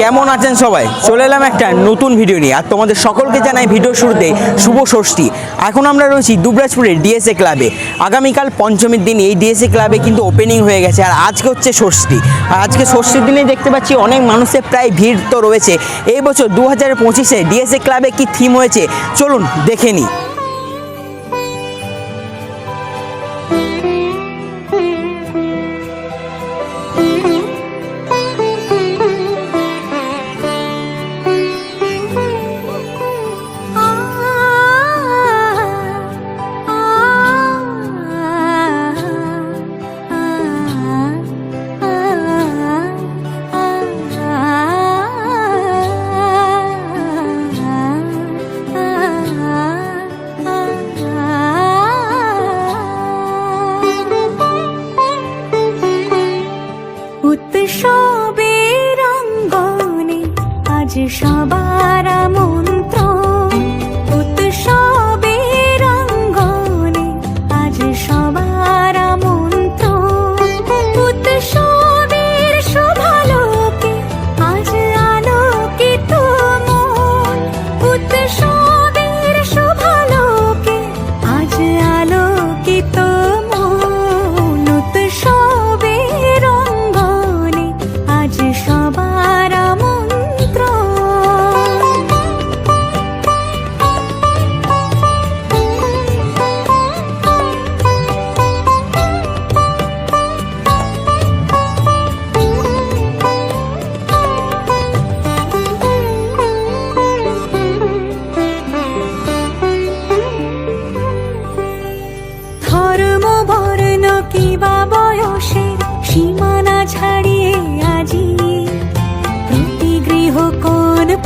কেমন আছেন সবাই? চলে এলাম একটা নতুন ভিডিও নিয়ে। আর তোমাদের সকলকে জানাই ভিডিও শুরুতে শুভ ষষ্ঠী। এখন আমরা রয়েছি দুবরাজপুরের ডিএসএ ক্লাবে আগামীকাল পঞ্চমীর দিন এই ডিএসএ ক্লাবে কিন্তু ওপেনিং হয়ে গেছে। আর আজকে হচ্ছে ষষ্ঠী। আর আজকে ষষ্ঠীর দিনে দেখতে পাচ্ছি অনেক মানুষের প্রায় ভিড় তো রয়েছে। এই বছর দু হাজার পঁচিশে ডিএসএ ক্লাবে কি থিম হয়েছে? চলুন দেখে নিই। উৎসবের অঙ্গনে আজ সবার মন্ত্র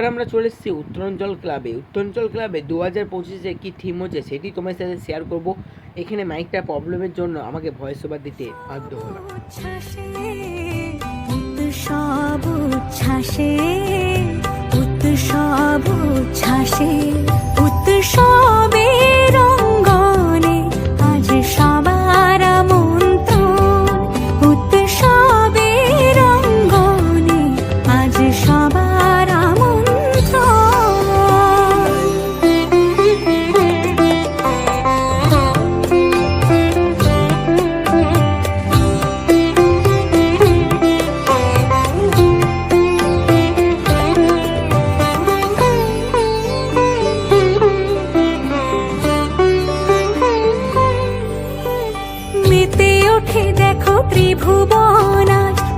এবার আমরা চলে এসেছি উত্তরাঞ্চল ক্লাবে উত্তরাঞ্চল ক্লাবে দু হাজার পঁচিশে কী থিম হচ্ছে সেটি তোমার সাথে শেয়ার করব। এখানে মাইকটা প্রবলেমের জন্য আমাকে ভয়েস ওভার দিতে বাধ্য উচ্ছ্বাসে উৎসব উচ্ছ্বাসে উৎসব মেতে